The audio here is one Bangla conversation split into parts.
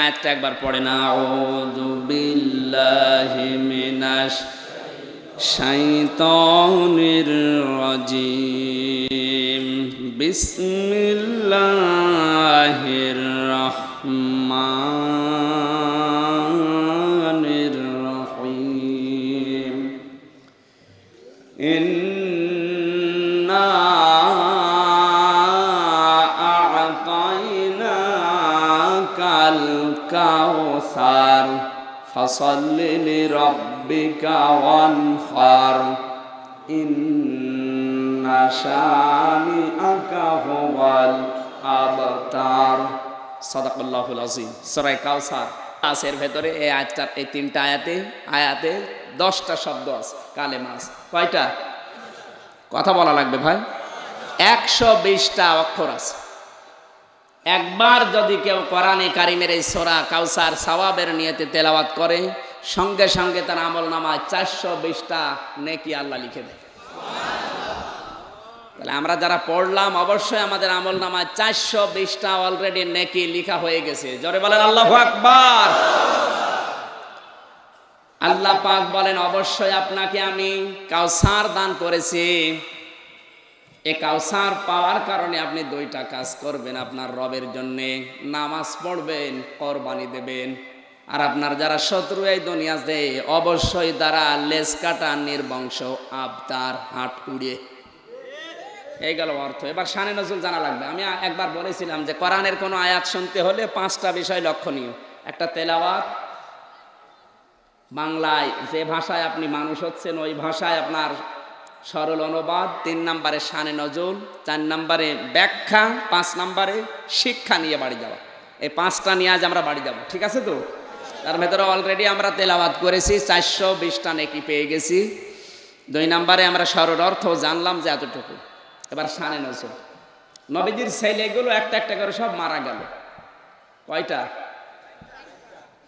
আয়াতটা একবার পড়ে না। আউযু বিল্লাহি মিনাশ শাইতানির রাজিম। বিসমিল্লাহির রহমানির فصل لربك وانحر إن شانئك هو الأبتر صدق الله العظيم سورة কাউসার আসের ভেতরে এই আয়াতটা এই তিনটা আয়াতে আয়াতে দশটা শব্দ আছে কালে মাছ কয়টা কথা বলা লাগবে ভাই একশো বিশটা অক্ষর আছে একবার যদি কেউ কোরআনে কারিমের এই সোরা কাউসার সওয়াবের নিয়তে তেলাওয়াত করে, সঙ্গে সঙ্গে তার আমল নামায় চারশো বিশটা নেকি আল্লাহ লিখে দেয়। তাহলে আমরা যারা পড়লাম, অবশ্যই আমাদের আমল নামায় চারশো বিশটা অলরেডি নেকি লিখা হয়ে গেছে। জোরে বলেন, আল্লাহ আকবার! আল্লাহ পাক বলেন, অবশ্যই আপনাকে আমি কাউসার দান করেছি। এ কাউসার পাওয়ার কারণে আপনি দুইটা কাজ করবেন আপনার রবের জন্যে। নামাজ পড়বেন, কোরবানি দেবেন। আর আপনার যারা শত্রু এই দুনিয়াতে অবশ্যই তারা লেস কাটা নির্বংশ আবতার হাট উড়িয়ে। এই গেল অর্থ। এবার শানে নজরুল জানা লাগবে। আমি একবার বলেছিলাম যে কোরআনের কোনো আয়াত শুনতে হলে পাঁচটা বিষয় লক্ষণীয়। একটা তেলাওয়াত। বাংলায় যে ভাষায় আপনি মানুষ হচ্ছেন, ওই ভাষায় আপনার সরল অনুবাদ, তিন নম্বরে শানে নজরুল চার নম্বরে ব্যাখ্যা, পাঁচ নম্বরে শিক্ষা নিয়ে বাড়ি যাওয়া। এই পাঁচটা নিয়ে আজ আমরা বাড়ি যাব, ঠিক আছে তো? তার ভেতরে অলরেডি আমরা তেলাওয়াত করেছি, চারশো বিশটা নেকি পেয়ে গেছি। দুই নম্বরে আমরা সরল অর্থ জানলাম যে এতটুকু। এবার শানে নজরুল নবীজির ছেলেগুলো একটা একটা করে সব মারা গেল। কয়টা?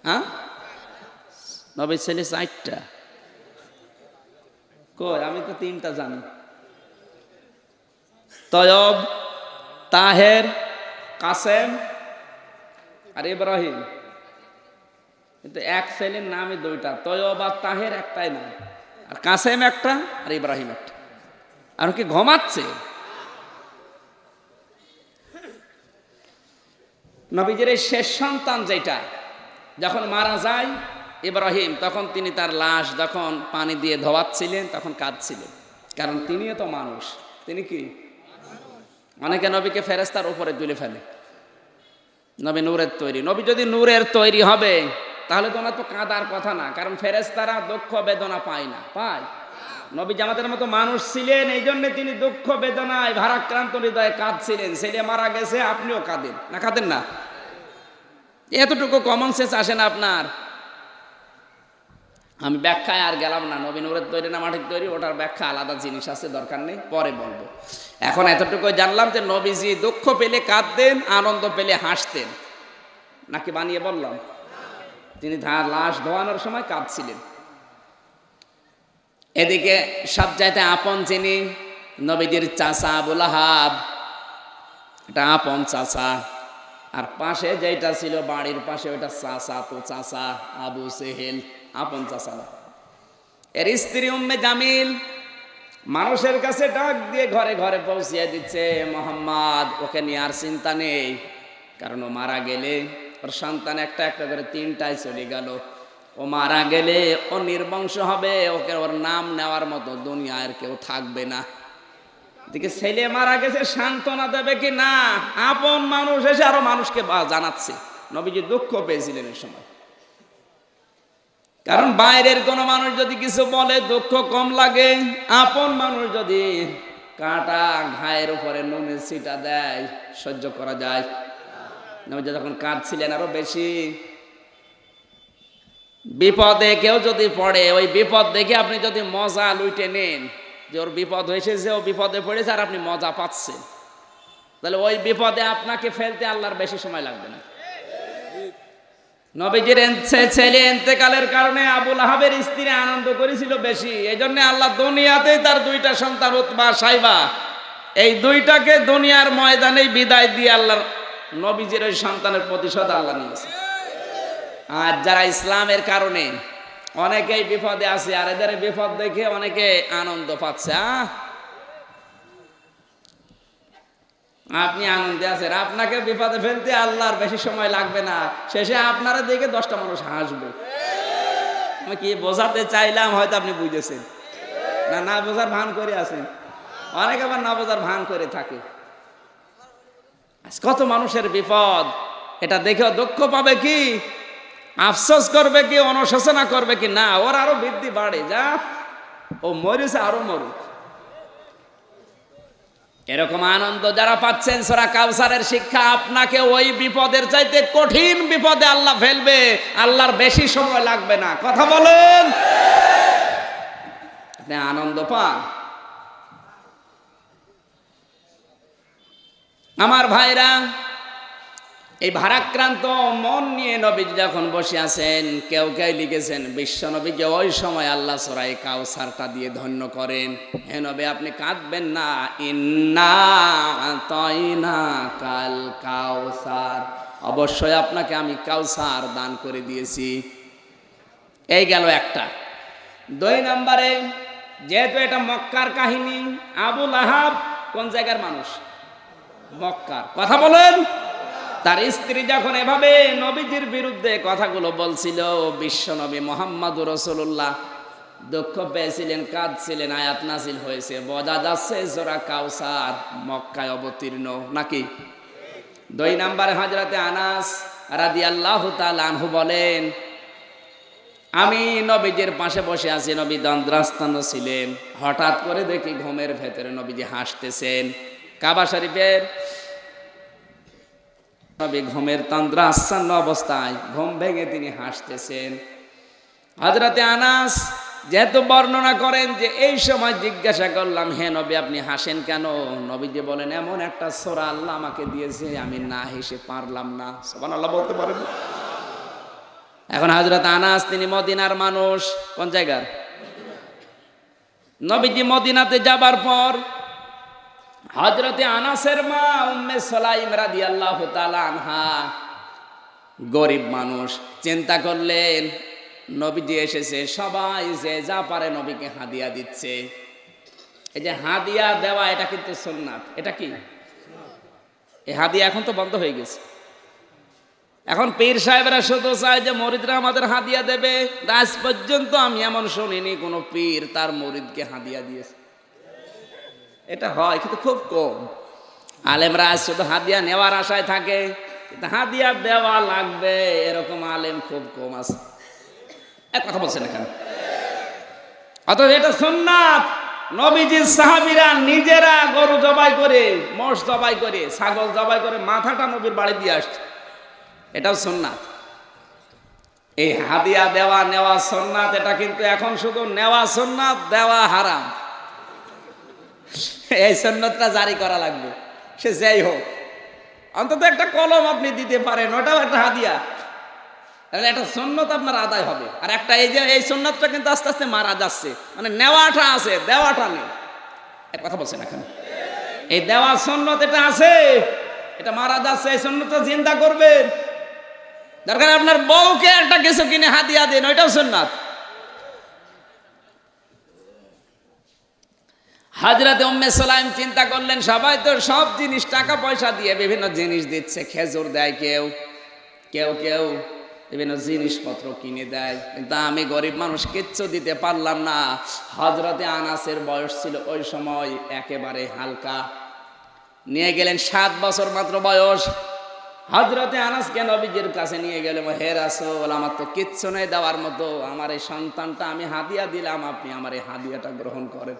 হ্যাঁ? নবীর ছেলে চারটা। কই? আমি তো তিনটা জানি। তয়ব, তাহের, কাসেম আর ইব্রাহিম। কিন্তু এক ছেলের নামই দুইটা। তয়ব আর তাহের একটাই নাম। আর কাসেম একটা আর ইব্রাহিম একটা। আর কি ঘুমাচ্ছে? নবীজির শেষ সন্তান যেটা, যখন মারা যায় ইব্রাহিম, তখন তিনি তার লাশ যখন পানি দিয়ে ধোয়াচ্ছিলেন, তখন কাঁদছিলেন কারণ তিনিও তো মানুষ। তিনি কি? অনেকে নবীকে ফেরেস্তার উপরে তুলে ফেলে। নবী নূরের তৈরি। নবী যদি নূরের তৈরি হবে, তাহলে তো ওনার তো কাঁদার কথা না। কারণ ফেরেস্তারা দুঃখ বেদনা পায় না। পায়। নবী জামাতের মতো মানুষ ছিলেন, এই জন্য তিনি দুঃখ বেদনায়, ভারাক্রান্ত হৃদয়ে কাঁদছিলেন। ছেলে মারা গেছে, আপনিও কাঁদেন। না কাঁদেন না। এতটুকু কমন সেন্স আসে না আপনার। আমি ব্যাখ্যায় আর গেলাম না নবীন ওরের তৈরি না মাটির তৈরি, ওটার ব্যাখ্যা আলাদা জিনিস আছে, দরকার নেই, পরে বলব। এখন এতটুকু জানলাম যে নবীজি দুঃখ পেলে কাঁদতেন, আনন্দ পেলে হাসতেন। নাকি বানিয়ে বললাম? তিনি লাশ ধোয়ানোর সময় কাঁদছিলেন। এদিকে সব চাইতে আপন যিনি, নবীজির চাচা আবুল আহাব এটা আপন চাচা। আর পাশে যেটা ছিল, বাড়ির পাশে ওটা চাচা, তো চাচা আবু সেহেল। আপন এর স্ত্রী উম্মে জামিল মানুষের কাছে ডাক দিয়ে ঘরে ঘরে পৌঁছিয়ে দিচ্ছে, মোহাম্মদ, ওকে নিয়ে আর চিন্তা নেই। কারণ ও মারা গেলে ওর সন্তান একটা একটা করে তিনটায় চলে গেল। ও মারা গেলে ও নির্বংশ হবে, ওকে ওর নাম নেওয়ার মতো দুনিয়ার কেউ থাকবে না। এদিকে ছেলে মারা গেছে, সান্ত্বনা দেবে কি না? আপন মানুষ এসে আরও মানুষকে জানাচ্ছে। নবীজি দুঃখ পেয়েছিলেন এই সময়। কারণ বাইরের কোনো মানুষ যদি কিছু বলে, দুঃখ কম লাগে। আপন মানুষ যদি কাঁটা ঘায়ের উপরে নুনের ছিটা দেয়, সহ্য করা যায়। যখন কাঁদছিলেন আরও বেশি। বিপদে কেউ যদি পড়ে, ওই বিপদ দেখে আপনি যদি মজা লুইটে নেন, যে ওর বিপদ হয়েছে, যে ও বিপদে পড়েছে আর আপনি মজা পাচ্ছেন। তাহলে ওই বিপদে আপনাকে ফেলতে আল্লাহর বেশি সময় লাগবে না। নবীজির ছেলে এন্তেকালের কারণে আবুল আহাবের স্ত্রী আনন্দ করেছিল বেশি। এই জন্য আল্লাহ দুনিয়াতেই তার দুইটা সন্তান উতবা, সাইবা। এই দুইটাকে দুনিয়ার ময়দানে বিদায় দিয়ে আল্লাহর নবীজির ওই সন্তানের প্রতিশোধ আল্লাহ নিয়েছে। আর যারা ইসলামের কারণে অনেকেই বিপদে আছে, আর এদের বিপদ দেখে অনেকে আনন্দ পাচ্ছে, আহ! আপনি আনন্দে আছেন। আপনাকে বিপদে ফেলতে আল্লাহর বেশি সময় লাগবে না। শেষে আপনারা দেখে দশটা মানুষ হাসবে। আমি কি বোঝাতে চাইলাম হয়তো আপনি বুঝেছেন। না না বোঝার ভান করে আছেন। অনেকে আবার না বোঝার ভান করে থাকে। কত মানুষের বিপদ। এটা দেখেও দুঃখ পাবে কি? আফসোস করবে কি? অনুশোচনা করবে কি? না, ওর আরও বৃদ্ধি বাড়ে। যা, ও মরেছে, আরও মরুক। এরকম আনন্দ যারা পাচ্ছেন, সোরা কাউসারের শিক্ষা আপনাকে ওই বিপদের চাইতে কঠিন বিপদে আল্লাহ ফেলবে। আল্লাহর বেশি সময় লাগবে না। কথা বলেন। আপনি আনন্দ পান? আমার ভাইরা এই ভারাক্রান্ত মন নিয়ে নবী যখন বসে আছেন, কেউ কেউ লিখেছেন, বিশ্ব নবীকে ওই সময় আল্লাহ সরাই কাউসারটা দিয়ে ধন্য করেন। হে নবী, আপনি কাঁদবেন না। ইন্না তয়না কাল কাউসার। অবশ্যই আপনাকে আমি কাউসার দান করে দিয়েছি। এই গেল একটা। দুই নম্বরে, যেহেতু এটা মক্কার কাহিনী আবুল আহাব কোন জায়গার মানুষ? মক্কার। কথা বলেন। তার স্ত্রী যখন এভাবে নবীজির বিরুদ্ধে কথাগুলো বলছিল, বিশ্ব নবী মোহাম্মদ রসুল্লাহ দুঃখ পেয়েছিলেন, কাঁদছিলেন, আয়াত নাসিল হয়েছে। বোঝা যাচ্ছে জোরা কাউসার মক্কায় অবতীর্ণ, নাকি? দুই নাম্বার হাজরাতে আনাস রাদি আল্লাহ আনহু বলেন, আমি নবীজির পাশে বসে আছি, নবী দন্দ্রাস্তান ছিলেন। হঠাৎ করে দেখি ঘুমের ভেতরে নবীজি হাসতেছেন। কাবা শরীফের নবী ঘুমের তন্দ্র, আচ্ছন্ন অবস্থায়। ঘুম ভেঙে তিনি হাসতেছেন। হজরতে আনাস যেহেতু বর্ণনা করেন যে এই সময় জিজ্ঞাসা করলাম, হে নবী, আপনি হাসেন কেন? নবীজি বলেন, এমন একটা সোরা আল্লাহ আমাকে দিয়েছে, আমি না হেসে পারলাম না। সবান আল্লাহ বলতে পারেন। এখন হজরত আনাস, তিনি মদিনার মানুষ। কোন জায়গার? নবীজি মদিনাতে যাবার পর হজরতে আনাসের মা উম্মে সলাইম রাদি আল্লাহ আনহা গরিব মানুষ চিন্তা করলেন, নবীজি এসেছে, সবাই যে যা পারে নবীকে হাদিয়া দিচ্ছে। এই যে হাদিয়া দেওয়া, এটা কিন্তু সোননাথ এটা কি? এই হাদিয়া এখন তো বন্ধ হয়ে গেছে। এখন পীর সাহেবরা শুধু চায় যে মরিদরা আমাদের হাদিয়া দেবে। আজ পর্যন্ত আমি এমন শুনিনি কোনো পীর তার মরিদকে হাদিয়া দিয়েছে। এটা হয়, কিন্তু খুব কম। আলেমরা শুধু হাদিয়া নেওয়ার আশায় থাকে, কিন্তু হাদিয়া দেওয়া লাগবে, এরকম আলেম খুব কম আছে। এক কথা বলছেন এখানে। অথচ এটা সুন্নাত। নবীজির সাহাবিরা নিজেরা গরু জবাই করে, মোষ জবাই করে, ছাগল জবাই করে মাথাটা নবীর বাড়ি দিয়ে আসছে। এটাও সুন্নাত। এই হাদিয়া দেওয়া নেওয়া সুন্নাত, এটা কিন্তু এখন শুধু নেওয়া সুন্নাত, দেওয়া হারাম। এই সন্ন্যতটা জারি করা লাগবে। সে যাই হোক। অন্তত একটা কলম আপনি দিতে পারেন, ওটাও একটা হাদিয়া। তাহলে একটা সন্ন্যত আপনার আদায় হবে। আর একটা এই যে, এই সন্ন্যতটা কিন্তু আস্তে আস্তে মারা যাচ্ছে। মানে নেওয়াটা আছে, দেওয়াটা নেই। এক কথা বলছেন এখন? এই দেওয়া সন্ন্যত এটা আছে, এটা মারা যাচ্ছে, এই সন্ন্যতটা চিন্তা করবেন। দরকার আপনার বউকে একটা কিছু কিনে হাতিয়া দিন, ওইটাও সন্ন্যত হাজরাতে উম্মে সালাইম চিন্তা করলেন, সবাই তো সব জিনিস টাকা পয়সা দিয়ে বিভিন্ন জিনিস দিচ্ছে, খেজুর দেয় কেউ কেউ কেউ বিভিন্ন জিনিসপত্র কিনে দেয়। কিন্তু আমি গরিব মানুষ, কিচ্ছু দিতে পারলাম না। হজরতে আনাসের বয়স ছিল ওই সময় একেবারে হালকা। নিয়ে গেলেন সাত বছর মাত্র বয়স। হজরতে আনাসকে নবীজির কাছে নিয়ে গেলে, হে রাসোল, আমার তো কিচ্ছু নেই দেওয়ার মতো। আমার এই সন্তানটা আমি হাদিয়া দিলাম, আপনি আমার এই হাদিয়াটা গ্রহণ করেন।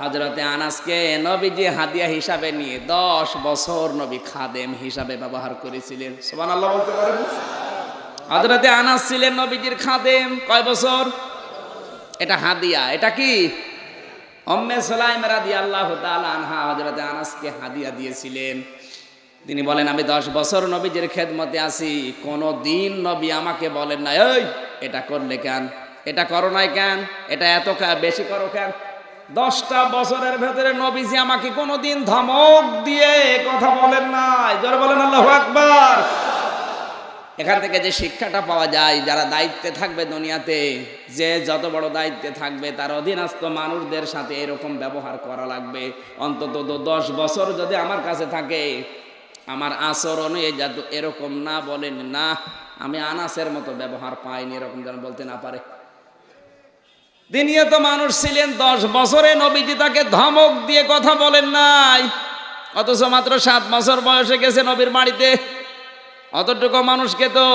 হজরতে আনাসকে নবীজি হাদিয়া হিসাবে নিয়ে দশ বছর নবী খাদেম হিসাবে ব্যবহার করেছিলেন। সোমান আল্লাহ বলতে পারেন? হজরতে আনাস ছিলেন নবীজির খাদেম। কয় বছর? এটা হাদিয়া। এটা কি? আনাসকে হাদিয়া দিয়েছিলেন। তিনি বলেন, আমি দশ বছর নবীজির খেদমতে আছি। কোনো দিন নবী আমাকে বলেন না এই, এটা করলে কেন? এটা করো নাই কেন? এটা এত বেশি করো কেন? দশটা বছরের ভেতরে নবীজি আমাকে কোনোদিন ধমক দিয়ে কথা বলেন নাই। জোরে বলেন, আল্লাহ আকবার। এখান থেকে যে শিক্ষাটা পাওয়া যায়, যারা দায়িত্বে থাকবে দুনিয়াতে, যে যত বড় দায়িত্বে থাকবে, তার অধীনস্থ মানুষদের সাথে এরকম ব্যবহার করা লাগবে। অন্তত দশ বছর যদি আমার কাছে থাকে, আমার আচরণে এরকম না বলেন, না, আমি আনাসের মতো ব্যবহার পাইনি, এরকম যেন বলতে না পারে। তিনিও তো মানুষ ছিলেন দশ বছরে, নবীজি তাকে ধমক দিয়ে কথা বলেন নাই। অথচ মাত্র সাত বছর বয়সে গেছে নবীর বাড়িতে। অতটুকু মানুষকে তো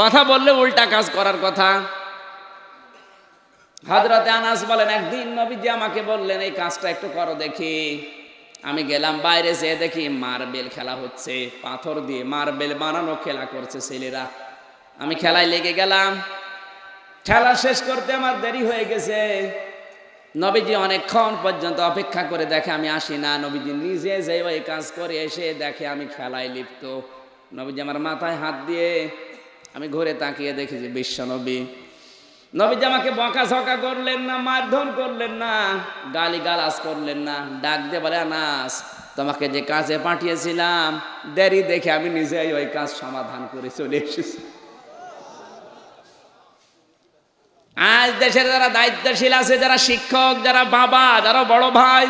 কথা বললে উল্টা কাজ করার কথা। হজরতে আনাস বলেন, একদিন নবীজি আমাকে বললেন, এই কাজটা একটু করো দেখি। আমি গেলাম বাইরে যেয়ে দেখি মার্বেল খেলা হচ্ছে, পাথর দিয়ে মার্বেল বানানো খেলা করছে ছেলেরা। আমি খেলায় লেগে গেলাম খেলা শেষ করতে আমার দেরি হয়ে গেছে। নবীজি অনেকক্ষণ পর্যন্ত অপেক্ষা করে দেখে আমি আসি না। নবীজি নিজে যে ওই কাজ করে এসে দেখে আমি খেলায় লিপ্ত। নবীজি আমার মাথায় হাত দিয়ে আমি ঘুরে তাকিয়ে দেখি যে, বিশ্ব নবী। নবীজি আমাকে বকা ঝকা করলেন না, মারধর করলেন না গালি গালাজ করলেন না। ডাক দিয়ে বলে, আনাস, তোমাকে যে কাজে পাঠিয়েছিলাম, দেরি দেখে আমি নিজেই ওই কাজ সমাধান করে চলে এসেছি। আজ দেশের যারা দায়িত্বশীল আছে, যারা শিক্ষক, যারা বাবা, যারা বড় ভাই,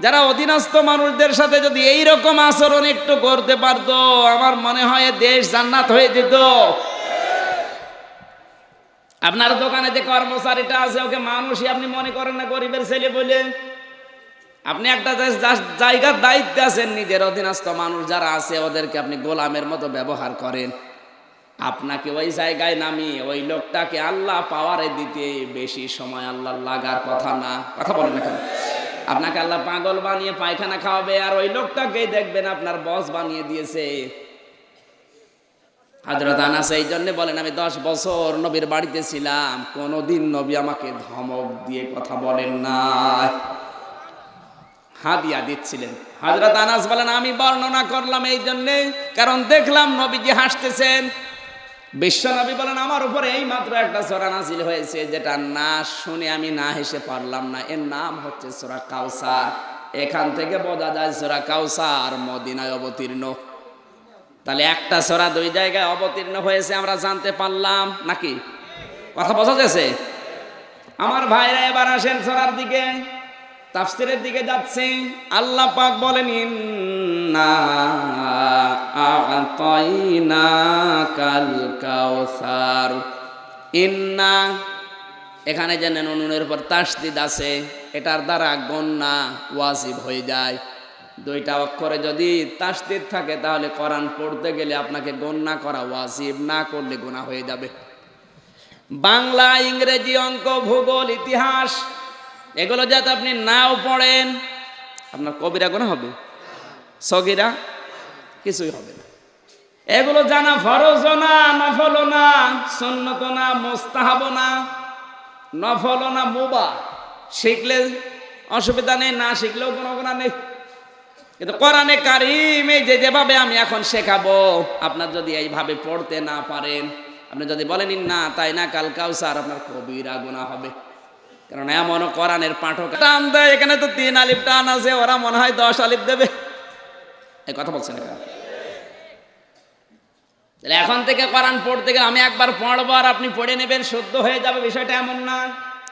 যারা অধীনস্থ মানুষদের সাথে যদি এই রকম আচরণ একটু করতে পারতো, আমার মনে হয় দেশ জান্নাত হয়ে যেত। আপনার দোকানে যে কর্মচারীটা আছে, ওকে মানুষই আপনি মনে করেন না, গরিবের ছেলে বলে? আপনি একটা জায়গা- জায়গার দায়িত্বে আছেন, নিজের অধীনস্থ মানুষ যারা আছে, ওদেরকে আপনি গোলামের মতো ব্যবহার করেন। আপনাকে ওই জায়গায় নামিয়ে, ওই লোকটাকে আল্লাহ পাওয়ারে দিতে বেশি সময় আল্লাহ লাগার কথা না। কথা বলেন না? আপনাকে আল্লাহ পাগল বানিয়ে পায়খানা খাওয়াবে আর ওই লোকটাকেই দেখবেন আপনার বস বানিয়ে দিয়েছে। হাজরত আনাস এই জন্য বলেন, আমি দশ বছর নবীর বাড়িতে ছিলাম, কোনোদিন নবী আমাকে ধমক দিয়ে কথা বলেন না হাদিয়া দিচ্ছিলেন। হাজরত আনাস বলেন, আমি বর্ণনা করলাম এই জন্যে কারণ দেখলাম নবীজি হাসতেছেন। বিশ্ব নবী বলেন, আমার উপরে এই মাত্র একটা সোরা নাজিল হয়েছে, যেটা না শুনে আমি না হেসে পারলাম না। এর নাম হচ্ছে সোরা কাউসার এখান থেকে বোঝা যায় সোরা কাউসার মদিনায় অবতীর্ণ। তাহলে একটা সোরা দুই জায়গায় অবতীর্ণ হয়েছে, আমরা জানতে পারলাম নাকি? কথা বোঝা যাচ্ছে আমার ভাইরা এবার আসেন সোরার দিকে, তাফসিরের দিকে যাচ্ছে আল্লাহ পাক বলেন ইন্না আতাইনা কাল কাউসার ইন্না এখানে যে নুনের উপর তাসদিদ আছে, এটার দ্বারা গন্যা ওয়াজিব হয়ে যায়। দুইটা অক্ষরে যদি তাসদিদ থাকে, তাহলে কোরআন পড়তে গেলে আপনাকে গন্যা করা ওয়াজিব, না করলে গুনাহ হয়ে যাবে। বাংলা, ইংরেজি অঙ্ক, ভূগোল, ইতিহাস, এগুলো যাতে আপনি নাও পড়েন, আপনার কবিরা কোনো হবে। সগিরা, কিছুই হবে না। এগুলো জানা ফরজ না নফল না সন্নত না মোস্তাহাব না নফল না, মোবা। শিখলে অসুবিধা নেই, না শিখলেও কোনো গুণা নেই। কিন্তু কোরআনে কারিম যে যেভাবে আমি এখন শেখাবো, আপনার যদি এইভাবে পড়তে না পারেন, আপনি যদি বলেন না তাই না কাল কাউসার আপনার কবিরা গুণা হবে। কারণ এমন কোরআনের পাঠক। টান দেয়, এখানে তো তিন আলিফ টান আছে, ওরা মনে হয় দশ আলিফ দেবে। কথা বলছেন এখানে। তাহলে এখন থেকে কোরআন পড়তে গেলে আমি একবার পড়ব আর আপনি পড়ে নেবেন, শুদ্ধ হয়ে যাবে, বিষয়টা এমন না।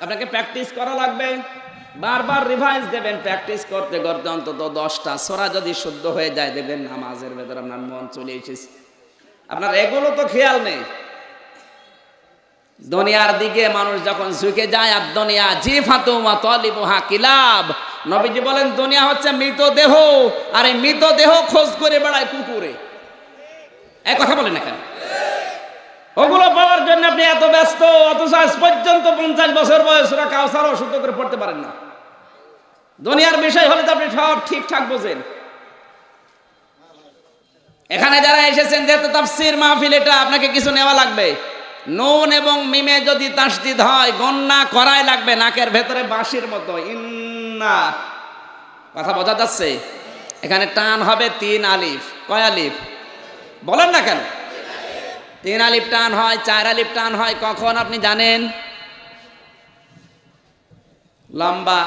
আপনাকে প্র্যাকটিস করা লাগবে। বারবার রিভাইজ দেবেন প্র্যাকটিস করতে করতে অন্তত দশটা সোরা যদি শুদ্ধ হয়ে যায় দেবেন নামাজের ভেতর আপনার মন চলে এসেছে। আপনার এগুলো তো খেয়াল নেই। দুনিয়ার দিকে মানুষ যখন ঝুঁকে যায়, আর দুনিয়া জি ফাতুমা তলিবুহা কিলাব। নবীজি বলেন, দুনিয়া হচ্ছে মৃতদেহ, আর এই মৃতদেহ খোঁজ করে বেড়ায় কুকুরে। এক কথা বলেন না কেন? ওগুলো পাওয়ার জন্য আপনি এত ব্যস্ত, অথচ আজ পর্যন্ত পঞ্চাশ বছর বয়স ওরা কাউসারও শুদ্ধ করে পড়তে পারেন না। দুনিয়ার বিষয় হলে তো আপনি সব ঠিকঠাক বোঝেন। এখানে যারা এসেছেন, যেহেতু তাফসির মাহফিল এটা, আপনাকে কিছু নেওয়া লাগবে। নুন এবং মিমে যদি তাসদিদ হয়, গন্না করাই লাগবে নাকের ভেতরে বাঁশির মতো। ইন্না। কথা বোঝা যাচ্ছে? এখানে টান হবে তিন আলিফ। কয় আলিফ? বলেন না কেন? তিন আলিফ টান হয়, চার আলিফ টান হয়, কখন আপনি জানেন? লম্বা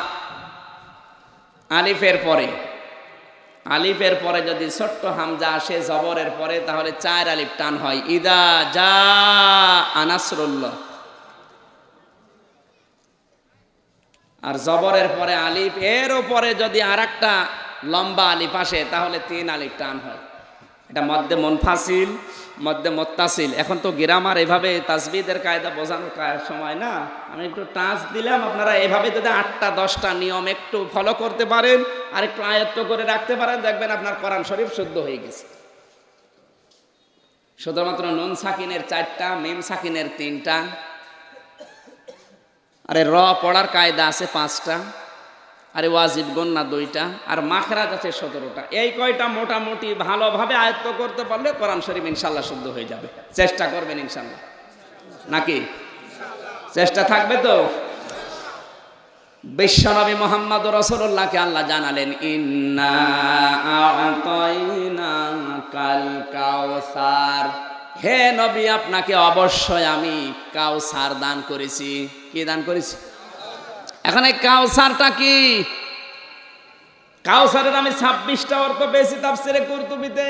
আলিফের পরে। আলিফের পরে যদি ছোট্ট হামজা আসে জবরের পরে, তাহলে চার আলিফ টান হয়। ইদা যা আনাসরুল্লাহ। আর জবরের পরে আলিফ, এর ওপরে যদি আর লম্বা আলিফ আসে, তাহলে তিন আলিফ টান হয়। এটা মধ্যে মনফাসিল। মধ্যে মোত্তাসিল। এখন তো গ্রামার এভাবে তাসবিদের কায়দা বোঝানোর সময় না। আমি একটু টাচ দিলাম, আপনারা এভাবে যদি আটটা, দশটা নিয়ম একটু ফলো করতে পারেন আর একটু আয়ত্ত করে রাখতে পারেন, দেখবেন আপনার কোরআন শরীফ শুদ্ধ হয়ে গেছে। শুধুমাত্র নুন সাকিনের চারটা, মেম সাকিনের তিনটা, আরে র পড়ার কায়দা আছে পাঁচটা। আরে ওয়াজিব গন্না দুইটা, আর মাখরাজ আছে সতেরোটা। এই কয়টা মোটামুটি ভালোভাবে আয়ত্ত করতে পারলে কোরআন শরীফ ইনশাল্লাহ শুদ্ধ হয়ে যাবে। চেষ্টা করবেন ইনশাল্লাহ। নাকি? চেষ্টা থাকবে তো? বিশ্বনবী মোহাম্মদ রসুল্লাহকে আল্লাহ জানালেন কাউসার হে নবী, আপনাকে অবশ্যই আমি কাউ কাউসার দান করেছি। কি দান করেছি? এখন এই কাউসারটা কি? কাউসারের আমি ছাব্বিশটা অর্থ পেয়েছি তাফসিরে কুরতুবিতে।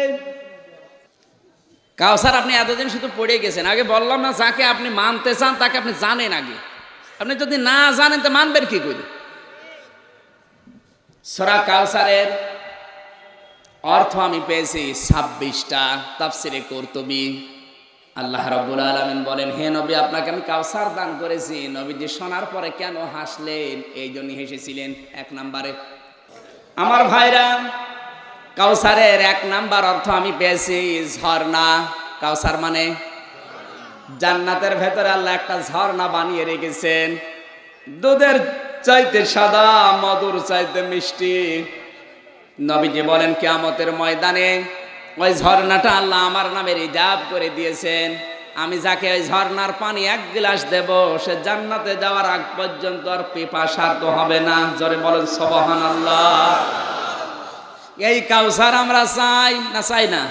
কাউসার, আপনি এতদিন শুধু পড়ে গেছেন। আগে বললাম না, যাকে আপনি মানতে চান, তাকে আপনি জানেন আগে। আপনি যদি না জানেন, তো মানবেন কি করে? সরা কাউসারের অর্থ আমি পেয়েছি ছাব্বিশটা তাফসিরে কর্তবী। আল্লাহ রাব্বুল আলামিন বলেন, হে নবী, আপনাকে আমি কাউসার দান করেছি। নবীজি শোনার পরে কেন হাসলেন? এই জন্য হেসেছিলেন এক নম্বরে। আমার ভাইরা, কাউসারের এক নাম্বার অর্থ আমি পেয়েছি ঝর্ণা। কাউসার মানে জান্নাতের ভেতরে আল্লাহ একটা ঝর্ণা বানিয়ে রেখেছেন। দুধের চাইতে সাদা, মধুর চাইতে মিষ্টি। নবীজি বলেন, কিয়ামতের ময়দানে ওই ঝর্ণাটা আল্লাহ আমার নামে রিজার্ভ করে দিয়েছেন। আমি যাকে ওই ঝর্ণার পানি এক গ্লাস দেব, সে জান্নাতে যাওয়ার আগ পর্যন্ত আর পিপাসার তো হবে না। জোরে বলেন সবহান আল্লাহ এই কাউসার আমরা চাই না চাই না?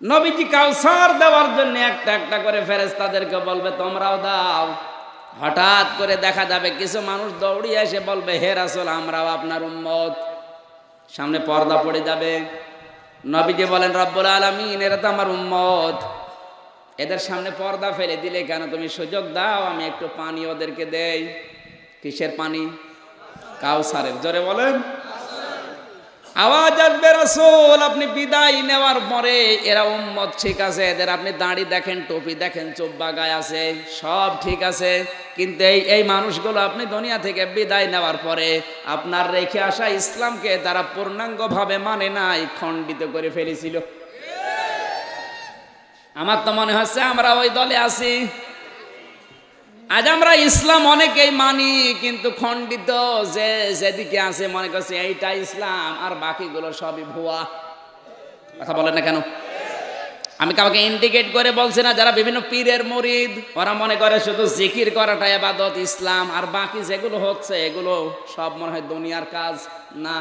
নবীজি কাউসার দেওয়ার জন্য একটা একটা করে ফেরেস তাদেরকে বলবে, তোমরাও দাও। হঠাৎ করে দেখা যাবে কিছু মানুষ দৌড়িয়ে এসে বলবে, হে রাসূল, আমরাও আপনার উম্মত। সামনে পর্দা পড়ে যাবে। নবীজি বলেন, রব্বুল আলমিন, এরা তো আমার উম্মত। এদের সামনে পর্দা ফেলে দিলে কেন? তুমি সুযোগ দাও, আমি একটু পানি ওদেরকে দেই। কিসের পানি? কাউসারের। জোরে বলেন। আওয়াজ আসবে রসুল, আপনি বিদায় নেওয়ার পরে এরা উম্মত ঠিক আছে, এদের আপনি দাড়ি দেখেন, টুপি দেখেন চোপ বাগায় আছে, সব ঠিক আছে। কিন্তু এই এই মানুষগুলো আপনি দুনিয়া থেকে বিদায় নেওয়ার পরে আপনার রেখে আসা ইসলামকে তারা পূর্ণাঙ্গভাবে মানে নাই, খণ্ডিত করে ফেলেছিল। আমার তো মনে হচ্ছে আমরা ওই দলে আছি। আজ আমরা ইসলাম অনেকেই মানি, কিন্তু খণ্ডিত যে যেদিকে আছে মনে করছে এইটা ইসলাম, আর বাকিগুলো সবই ভুয়া। কথা বলে না কেন? আমি কাউকে ইন্ডিকেট করে বলছি না, যারা বিভিন্ন পীরের মরিদ, ওরা মনে করে শুধু জিকির করাটা এবাদত ইসলাম, আর বাকি যেগুলো হচ্ছে এগুলো সব মনে হয় দুনিয়ার কাজ। না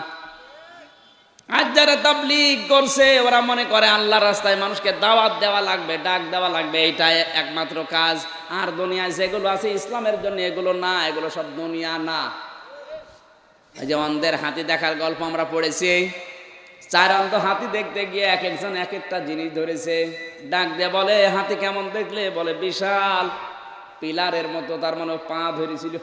আজ যারা তাবলিগ করছে, ওরা মনে করে আল্লাহ রাস্তায় মানুষকে দাওয়াত দেওয়া লাগবে, ডাক দেওয়া লাগবে। এইটাই একমাত্র কাজ। আর দুনিয়ায় যেগুলো আছে, ইসলামের জন্য এগুলো না, এগুলো সব দুনিয়া না। যে অন্ধের হাতি দেখার গল্প আমরা পড়েছি। চার অন্ধ হাতি দেখতে গিয়ে এক একজন এক একটা জিনিস ধরেছে। ডাক দিয়ে বলে হাতি কেমন দেখলে? বলে, বিশাল। পিলারের মতো, তার মানে পা ধরেছিল।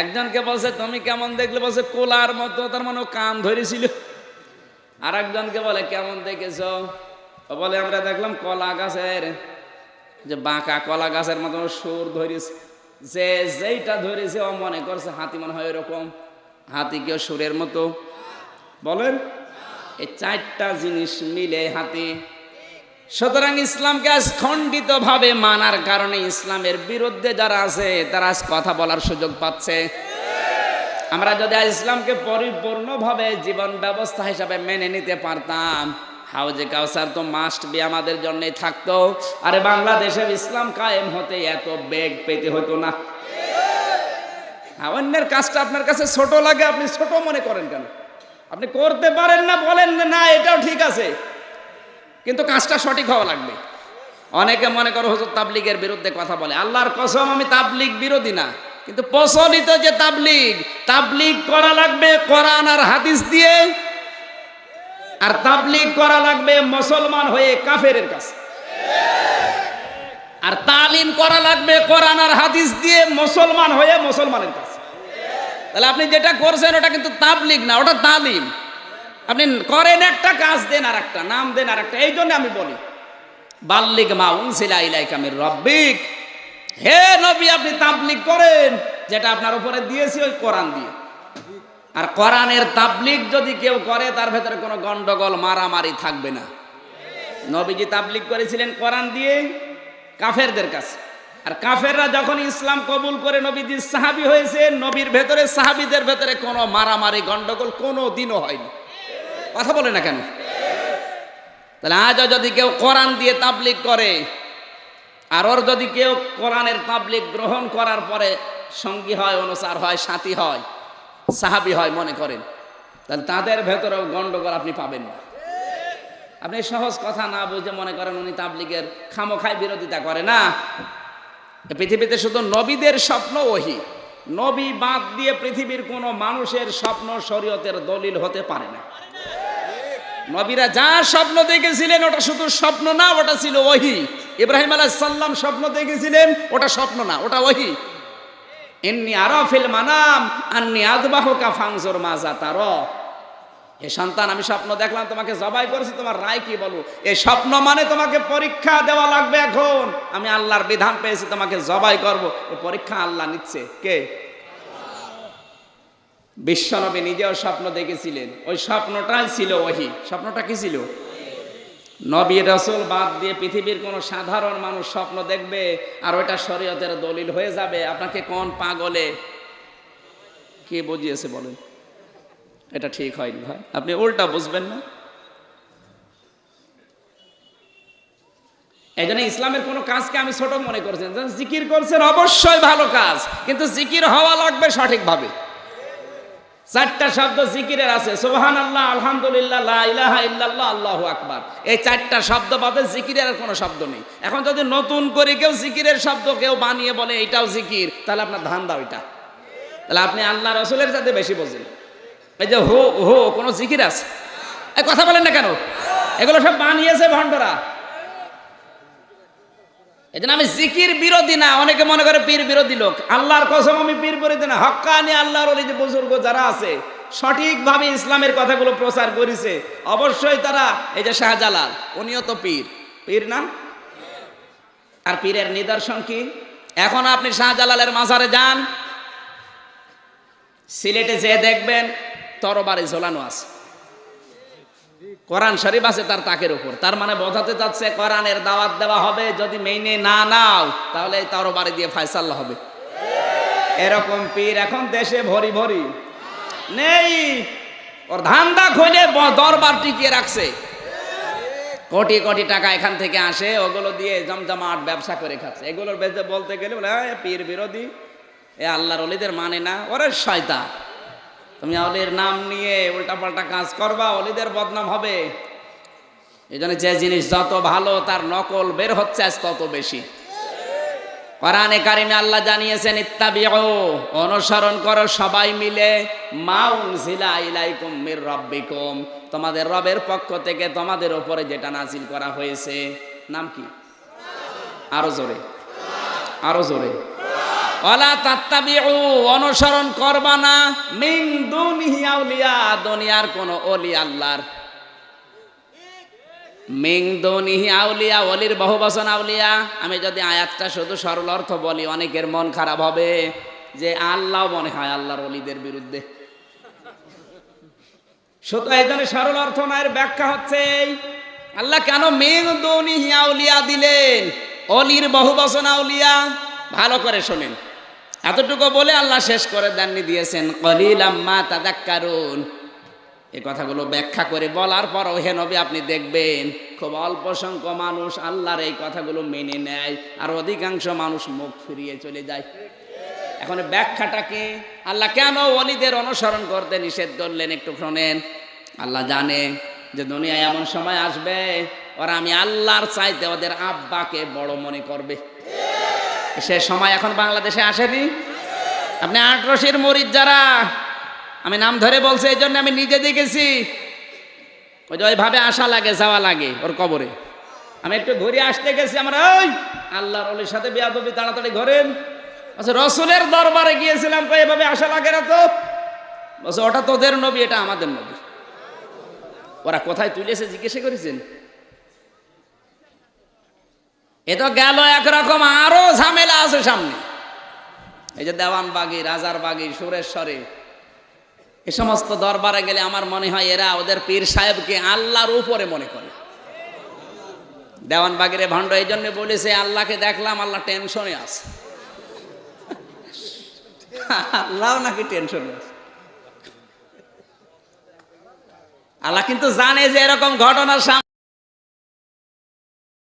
একজনকে বলছে, তুমি কেমন দেখলে? বলছে, কোলার মতো। তার মানে কান ধরেছিল। আর একজনকে বলে, কেমন দেখেছ? বলে, আমরা দেখলাম কলা গাছের, যে বাঁকা কলা গাছের মতো সুর ধরেছে। যে যেইটা ধরেছে, ও মনে করছে হাতি মনে হয় এরকম হাতি কেউ সুরের মতো? বলেন, এই চারটা জিনিস মিলে হাতি সুতরাং ইসলামকে আজ খণ্ডিত ভাবে মানার কারণে ইসলামের বিরুদ্ধে যারা আছে, তারা আজ কথা বলার সুযোগ পাচ্ছে। আমরা যদি ইসলামকে পরিপূর্ণভাবে জীবন ব্যবস্থা হিসাবে মেনে নিতে পারতাম, হাউজে কাউসার তো মাস্ট বি আমাদের জন্যই থাকতো। আরে বাংলাদেশের ইসলাম কায়েম হতে এত বেগ পেতে হতো না। অন্যের কাজটা আপনার কাছে ছোট লাগে, আপনি ছোট মনে করেন কেন? আপনি করতে পারেন না, বলেন না, এটাও ঠিক আছে। কিন্তু কাজটা সঠিক হওয়া লাগবে। অনেকে মনে করো হুজুর তাবলিগের বিরুদ্ধে কথা বলে, আল্লাহর কসম, আমি তাবলিগ বিরোধী না, কিন্তু প্রচলিত যে তাবলিগ তাবলিগ করা লাগবে কোরআন আর হাদিস দিয়ে, আর তাবলিগ করা লাগবে মুসলমান হয়ে কাফেরের কাছে। আর তালিম করা লাগবে কোরআন আর হাদিস দিয়ে মুসলমান হয়ে মুসলমানের কাছে। তাহলে আপনি যেটা করছেন, ওটা কিন্তু তাবলিগ না, ওটা তালিম। আপনি করেন একটা কাজ দেন আর একটা নাম দেন আর একটা এই জন্য আমি বলি, বাল্লিক মা উনসিলা ইলাইকামের রব্বিক। হে নবী, আপনি তাবলিগ করেন, যেটা আপনার উপরে দিয়েছি ওই কোরআন দিয়ে। আর কোরআনের তাবলিগ যদি কেউ করে, তার ভেতরে কোনো গন্ডগোল, মারামারি থাকবে না। নবীজি তাবলিগ করেছিলেন কোরআন দিয়ে কাফেরদের কাছে। আর কাফেররা যখন ইসলাম কবুল করে নবীজি সাহাবি হয়েছে, নবীর ভেতরে, সাহাবিদের ভেতরে কোনো মারামারি, গন্ডগোল কোনো দিনও হয়নি। কথা বলে না কেন? তাহলে আজও যদি কেউ কোরআন দিয়ে তাবলিগ করে, আর ওর যদি কেউ কোরআনের তাবলিগ গ্রহণ করার পরে সঙ্গী হয়, অনুসার হয়, সাথী হয়, সাহাবি হয় মনে করেন, তাহলে তাদের ভেতরেও গন্ডগোল আপনি পাবেন না। আপনি সহজ কথা না বুঝে মনে করেন উনি তাবলিগের খামোখায় বিরোধিতা করে না। পৃথিবীতে শুধু নবীদের স্বপ্ন ওহি। নবী বাদ দিয়ে পৃথিবীর কোনো মানুষের স্বপ্ন শরীয়তের দলিল হতে পারে না। নবীরা যা স্বপ্ন দেখেছিলেন, ওটা শুধু স্বপ্ন না, ওটা ছিল ওহি। ইব্রাহিম আলাইসাল্লাম স্বপ্ন দেখেছিলেন, ওটা স্বপ্ন না, ওটা ওহি। এমনি আরফিল মানাম, আন্নি আদবাহকা ফাংজোর মাজা তার এ সন্তান, আমি স্বপ্ন দেখলাম, তোমাকে জবাই করেছি, তোমার রায় কি বলো এই স্বপ্ন মানে তোমাকে পরীক্ষা দেওয়া লাগবে এখন। আমি আল্লাহর বিধান পেয়েছি, তোমাকে জবাই করব। এই পরীক্ষা আল্লাহ নিচ্ছে। কে? বিশ্বনবী নিজেও স্বপ্ন দেখেছিলেন। ওই স্বপ্নটাই ছিল ওহি। স্বপ্নটা কি ছিল? নবী রসুল বাদ দিয়ে পৃথিবীর কোনো সাধারণ মানুষ স্বপ্ন দেখবে আর ওইটা শরীয়তের দলিল হয়ে যাবে। আপনাকে কোন পাগলে? কে বুঝিয়েছে বলেন? এটা ঠিক হয়নি ভাই। আপনি উল্টা বুঝবেন না। এই জন্য ইসলামের কোনো কাজকে আমি ছোট মনে করছেন জিকির করছেন অবশ্যই ভালো কাজ, কিন্তু জিকির হওয়া লাগবে সঠিকভাবে। চারটা শব্দ জিকিরের আছে। সোহান আল্লাহ আলহামদুলিল্লাহ ইলাহা আল্লাহু আকবার। এই চারটা শব্দ বাদে জিকিরের আর কোনো শব্দ নেই। এখন যদি নতুন করে কেউ জিকিরের শব্দ কেউ বানিয়ে বলে এটাও জিকির, তাহলে আপনার ধান দাও এটা। তাহলে আপনি আল্লাহ রসুলের সাথে বেশি বোঝেন। এই যে হো হো, কোনো জিকির আছে? কথা বলেন না কেন? এগুলো সব বানিয়েছে ভণ্ডরা এই জন্য আমি জিকির বিরোধী না, অনেকে মনে করে পীর বিরোধী লোক। আল্লাহর কসম আমি পীর বিরোধী না। হক্কানি আল্লাহর ওই যে বুজুর্গ যারা আছে, সঠিকভাবে ইসলামের কথাগুলো প্রচার করেছে, অবশ্যই তারা এই যে শাহজালাল, উনিও তো পীর। পীর না? আর পীরের নিদর্শন কি? এখন আপনি শাহজালালের মাজারে যান, সিলেটে যেয়ে দেখবেন তরবারে ঝোলানো আছে। কোরআন শরীফ আছে তার তাকের উপর। তার মানে বোঝাতে চাচ্ছে কোরআনের দাওয়াত দেওয়া হবে, যদি মেনে না নাও, তাহলে এই বাড়ি দিয়ে ফায়সাল্লা হবে। এরকম পীর এখন দেশে ভরি ভরি। নেই। ওর ধান্দা ব- দরবার টিকিয়ে রাখছে। কোটি কোটি টাকা এখান থেকে আসে, ওগুলো দিয়ে জমজমাট ব্যবসা করে খাচ্ছে। এগুলোর বেঁচে বলতে গেলে বলে পীর বিরোধী, এ আল্লাহর অলিদের মানে না, ওরে শয়তা তুমি অলির নাম নিয়ে উল্টাপাল্টা কাজ করবা, অলিদের বদনাম হবে। এই জন্য যে জিনিস যত ভালো, তার নকল বের হচ্ছে আজ তত বেশি। কোরআনে কারিমে আল্লাহ জানিয়েছেন, ইত্তাবিউ, অনুসরণ করো সবাই মিলে মাউন জিলা ইলাইকুম মির রব্বিকুম। তোমাদের রবের পক্ষ থেকে তোমাদের উপরে যেটা নাজিল করা হয়েছে। নাম কি? আরও জোরে। আরও জোরে। ওয়ালা তাত্তাবিউ, অনুসরণ করবা না। মিন দুনিহি দুনিয়ার কোন ওলি আল্লাহর। মিং দনিহি আউলিয়া অলির বহু বচন আউলিয়া। আমি যদি আয়াতটা শুধু সরল অর্থ বলি, অনেকের মন খারাপ হবে যে আল্লাহ মনে হয় আল্লাহর অলিদের বিরুদ্ধে। শুধু এই সরল অর্থ নয়ের ব্যাখ্যা হচ্ছে আল্লাহ কেন মিং দনিহি আউলিয়া দিলেন? অলির বহু বচন আউলিয়া, ভালো করে শোনেন। এতটুকু বলে আল্লাহ শেষ করে দেননি, দিয়েছেন কলিলাম্মা তাদাক্কারুন। এই কথাগুলো ব্যাখ্যা করে বলার পর হে নবী, আপনি দেখবেন খুব অল্প সংখ্যক মানুষ আল্লাহর এই কথাগুলো মেনে নেয় আর অধিকাংশ মানুষ মুখ ফিরিয়ে চলে যায়। এখন ব্যাখ্যাটা কি? আল্লাহ কেন অলিদের অনুসরণ করতে নিষেধ করলেন একটু শোনেন। আল্লাহ জানে যে দুনিয়ায় এমন সময় আসবে, ওরা আমি আল্লাহর চাইতে ওদের আব্বাকে বড় মনে করবে। সে সময় এখন বাংলাদেশে আসেনি। আপনি আটরশির মরিদ যারা, আমি নাম ধরে বলছি, এই জন্য আমি নিজে দেখেছি। ওই যে ওইভাবে আসা লাগে, যাওয়া লাগে ওর কবরে। আমি একটু ঘুরে আসতে গেছি, আমরা ওই আল্লাহর অলির সাথে বিয়াদবি তাড়াতাড়ি ঘরেন। আচ্ছা রসুলের দরবারে গিয়েছিলাম তো এভাবে আসা লাগে না তো? বলছে, ওটা তোদের নবী, এটা আমাদের নবী। ওরা কোথায় তুলেছে, জিজ্ঞেস করেছেন? এ তো গেল একরকম, আরও ঝামেলা আছে সামনে। এই যে দেওয়ান বাগি, রাজার বাগি, সুরেশ্বরে, এ সমস্ত দরবারে গেলে আমার মনে হয় এরা ওদের পীর সাহেবকে আল্লাহর উপরে মনে করে। দেওয়ান বাগিরে ভণ্ড, এই জন্য বলেছে, আল্লাহকে দেখলাম, আল্লাহ টেনশনে আছে। আল্লাহ নাকি টেনশনে আছে। আল্লাহ কিন্তু জানে যে এরকম ঘটনার সামনে